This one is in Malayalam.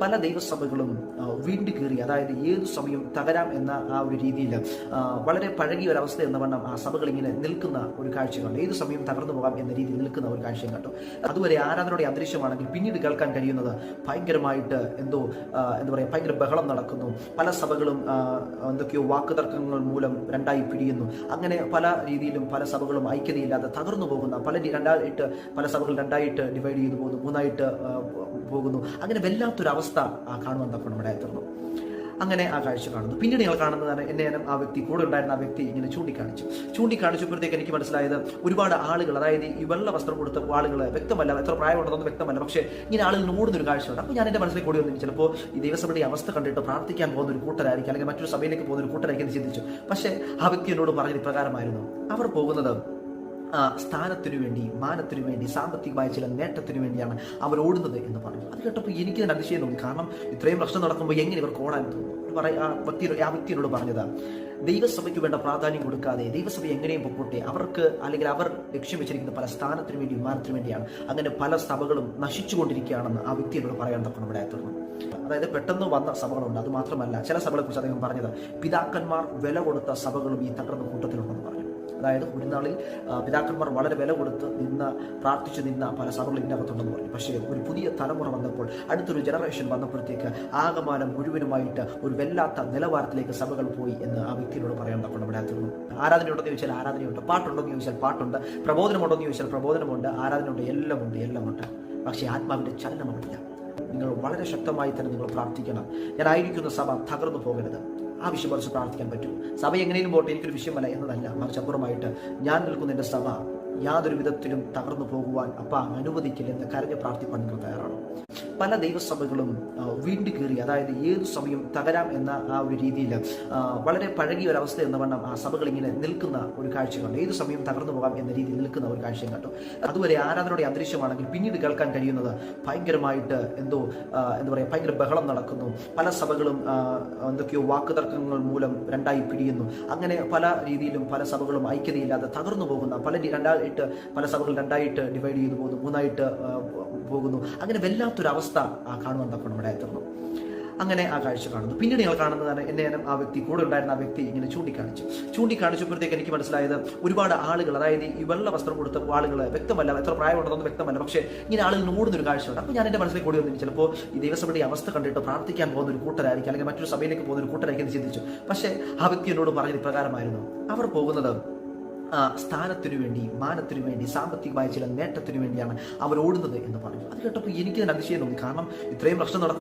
പല ദൈവസഭകളും വീണ്ടു കീറി അതായത് ഏതു സമയവും തകരാം എന്ന ആ ഒരു രീതിയിൽ വളരെ പഴകിയ ഒരു അവസ്ഥ എന്ന വണ്ണം ആ സഭകൾ ഇങ്ങനെ നിൽക്കുന്ന ഒരു കാഴ്ച കണ്ടു. ഏത് സമയം തകർന്നു പോകാം എന്ന രീതിയിൽ നിൽക്കുന്ന ഒരു കാഴ്ചയും കണ്ടു. അതുവരെ ആരാധനയുടെ അന്തരീക്ഷമാണെങ്കിൽ പിന്നീട് കേൾക്കാൻ കഴിയുന്നത് ഭയങ്കരമായിട്ട് എന്തോ എന്താ പറയുക ഭയങ്കര ബഹളം നടക്കുന്നു. പല സഭകളും എന്തൊക്കെയോ വാക്കുതർക്കങ്ങൾ മൂലം രണ്ടായി പിരിയുന്നു. അങ്ങനെ പല രീതിയിലും പല സഭകളും ഐക്യതയില്ലാതെ തകർന്നു പോകുന്ന പല രണ്ടായിട്ട് പല സഭകൾ രണ്ടായിട്ട് ഡിവൈഡ് ചെയ്തു പോകുന്നു. മൂന്നായിട്ട് പോകുന്നു. അങ്ങനെ വല്ലാത്തൊരവസ്ഥ ആ, കാണുവാൻ തക്കണം നമ്മുടെ തീർന്നു അങ്ങനെ ആ കാഴ്ച കാണുന്നു. പിന്നീട് ഞങ്ങൾ കാണുന്നതാണ് എന്നെ ആ വ്യക്തി കൂടെ ഉണ്ടായിരുന്ന ആ വ്യക്തി ഇങ്ങനെ ചൂണ്ടിക്കാണിച്ചു. ചൂണ്ടിക്കാണിച്ചപ്പോഴത്തേക്ക് എനിക്ക് മനസ്സിലായത് ഒരുപാട് ആളുകൾ അതായത് ഈ വെള്ള വസ്ത്രം കൊടുത്ത ആളുകൾ വ്യക്തമല്ല എത്ര പ്രായമുണ്ടെന്നൊന്നും വ്യക്തമല്ല. പക്ഷേ ഇങ്ങനെ ആളുകൾ ഓടുന്നൊരു കാഴ്ചയുണ്ട് അപ്പോൾ ഞാൻ എന്റെ മനസ്സിലേക്ക് കൂടി വന്നു. ചിലപ്പോൾ ഈ ദൈവസഭയുടെ അവസ്ഥ കണ്ടിട്ട് പ്രാർത്ഥിക്കാൻ പോകുന്ന ഒരു കൂട്ടരായിരിക്കും അല്ലെങ്കിൽ മറ്റൊരു സഭയിലേക്ക് പോകുന്ന ഒരു കൂട്ടരായിരിക്കും ചിന്തിച്ചു. പക്ഷേ ആ വ്യക്തി എന്നോട് പറഞ്ഞത് ഇപ്രകാരമായിരുന്നു. അവർ പോകുന്നത് സ്ഥാനത്തിനു വേണ്ടി മാനത്തിനു വേണ്ടി സാമ്പത്തികമായ ചില നേട്ടത്തിനു വേണ്ടിയാണ് അവർ ഓടുന്നത് എന്ന് പറഞ്ഞു. അത് കേട്ടപ്പോൾ എനിക്ക് തന്നെ അതിശയം തോന്നി. കാരണം ഇത്രയും പ്രശ്നം നടക്കുമ്പോൾ എങ്ങനെ ഇവർക്ക് ഓടാൻ തോന്നും? പറയ ആ വ്യക്തി ആ വ്യക്തിയോട് പറഞ്ഞതാണ് ദൈവസഭയ്ക്ക് വേണ്ട പ്രാധാന്യം കൊടുക്കാതെ ദൈവസഭ എങ്ങനെയും പൊക്കോട്ടെ. അവർക്ക് അല്ലെങ്കിൽ അവർ ലക്ഷ്യം വെച്ചിരിക്കുന്ന പല സ്ഥാനത്തിനു വേണ്ടി വിമാനത്തിനു വേണ്ടിയാണ് അങ്ങനെ പല സഭകളും നശിച്ചുകൊണ്ടിരിക്കുകയാണെന്ന് ആ വ്യക്തിയോട് പറയാൻ തക്കണം ഇവിടെ തുടർന്നു അതായത് പെട്ടെന്ന് വന്ന സഭകളുണ്ട്. അത് മാത്രമല്ല ചില സഭകളെ കുറിച്ച് അദ്ദേഹം പറഞ്ഞത് പിതാക്കന്മാർ വില കൊടുത്ത സഭകളും ഈ തകർന്ന കൂട്ടത്തിലുണ്ടെന്ന് പറഞ്ഞു. അതായത് ഒരു പിതാക്കന്മാർ വളരെ വില കൊടുത്ത് നിന്ന പ്രാർത്ഥിച്ച് നിന്ന പല സഭകളും ഇതിനകത്തുണ്ടെന്ന് പറഞ്ഞു. പക്ഷേ ഒരു പുതിയ തലമുറ വന്നപ്പോൾ അടുത്തൊരു ജനറേഷൻ വന്നപ്പോഴത്തേക്ക് ആകമാനം മുഴുവനുമായിട്ട് ഒരു വല്ലാത്ത നിലവാരത്തിലേക്ക് സഭകൾ പോയി എന്ന് ആ വ്യക്തിയോട് പറയാൻ നമ്മുടെ ഇവിടെ തീർന്നു ആരാധനയുണ്ടെന്ന് ചോദിച്ചാൽ ആരാധനയുണ്ട്. പാട്ടുണ്ടോ എന്ന് ചോദിച്ചാൽ പാട്ടുണ്ട്. പ്രബോധനമുണ്ടോ എന്ന് ചോദിച്ചാൽ പ്രബോധനമുണ്ട്. ആരാധനയുണ്ട് എല്ലാം ഉണ്ട് എല്ലാം ഉണ്ട് പക്ഷേ ആത്മാവിന്റെ ചലനം നിങ്ങൾ വളരെ ശക്തമായി തന്നെ നിങ്ങൾ പ്രാർത്ഥിക്കണം. ഞാനായിരിക്കുന്ന സഭ തകർന്നു പോകരുത്. ആ വിഷയം കുറച്ച് പ്രാർത്ഥിക്കാൻ പറ്റും. സഭ എങ്ങനെയും പോട്ടെ എനിക്കൊരു വിഷയമല്ല എന്നതല്ല മറിച്ച് അപ്പുറമായിട്ട് ഞാൻ നിൽക്കുന്ന എന്റെ സഭ യാതൊരു വിധത്തിലും തകർന്നു പോകുവാൻ അപ്പ അനുവദിക്കില്ലെന്ന് കരഞ്ഞ് പ്രാർത്ഥിപ്പാൻ നിങ്ങൾ തയ്യാറാണ്. പല ദൈവസഭകളും വീണ്ടു കീറി അതായത് ഏത് സമയം തകരാം എന്ന ആ ഒരു രീതിയിൽ വളരെ പഴകിയ ഒരു അവസ്ഥ എന്ന വണ്ണം ആ സഭകൾ ഇങ്ങനെ നിൽക്കുന്ന ഒരു കാഴ്ച കണ്ടു ഏത് സമയം തകർന്നു പോകാം എന്ന രീതിയിൽ നിൽക്കുന്ന ഒരു കാഴ്ചയും കണ്ടു. അതുവരെ ആരാധനയുടെ അന്തരീക്ഷമാണെങ്കിൽ പിന്നീട് കേൾക്കാൻ കഴിയുന്നത് ഭയങ്കരമായിട്ട് എന്തോ എന്താ പറയുക ഭയങ്കര ബഹളം നടക്കുന്നു. പല സഭകളും എന്തൊക്കെയോ വാക്കുതർക്കങ്ങൾ മൂലം രണ്ടായി പിടിയുന്നു അങ്ങനെ പല രീതിയിലും പല സഭകളും ഐക്യതയില്ലാതെ തകർന്നു പോകുന്ന പല രണ്ടായിട്ട് പല സഭകൾ രണ്ടായിട്ട് ഡിവൈഡ് ചെയ്തു പോകുന്നു മൂന്നായിട്ട് പോകുന്നു. അങ്ങനെ വല്ലാത്തൊരവസ്ഥ ആ, കാണുവാൻ നമ്മുടെ തീർന്നു അങ്ങനെ ആ കാഴ്ച കാണുന്നു. പിന്നീട് ഞങ്ങൾ കാണുന്നതാണ് എന്നെ ആ വ്യക്തി കൂടെ ഉണ്ടായിരുന്ന ആ വ്യക്തി ഇങ്ങനെ ചൂണ്ടിക്കാണിച്ചു. ചൂണ്ടിക്കാണിച്ചപ്പോഴത്തേക്ക് എനിക്ക് മനസ്സിലായത് ഒരുപാട് ആളുകൾ അതായത് ഈ വെള്ള വസ്ത്രം കൊടുത്ത ആളുകൾ വ്യക്തമല്ല എത്ര പ്രായമുണ്ടെന്ന് വ്യക്തമല്ല. പക്ഷേ ഇങ്ങനെ ആളുകൾ ഒരു കാഴ്ചയുണ്ട്. അപ്പോൾ ഞാൻ എന്റെ മനസ്സിലേക്ക് കൂടി വന്നു ചിലപ്പോൾ ഈ ദൈവസഭയുടെ അവസ്ഥ കണ്ടിട്ട് പ്രാർത്ഥിക്കാൻ പോകുന്ന ഒരു കൂട്ടരായിരിക്കും അല്ലെങ്കിൽ മറ്റൊരു സഭയിലേക്ക് പോകുന്ന ഒരു കൂട്ടരായിരിക്കും ചിന്തിച്ചു. പക്ഷേ ആ വ്യക്തി എന്നോട് പറഞ്ഞത് ഇപ്രകാരമായിരുന്നു. അവർ പോകുന്നത് സ്ഥാനത്തിനു വേണ്ടി മാനത്തിനു വേണ്ടി സാമ്പത്തികമായ ചില നേട്ടത്തിനു വേണ്ടിയാണ് അവർ ഓടുന്നത് എന്ന് പറഞ്ഞു. അത് കേട്ടപ്പോൾ എനിക്ക് തന്നെ അതിശയം തോന്നി. കാരണം ഇത്രയും പ്രശ്നം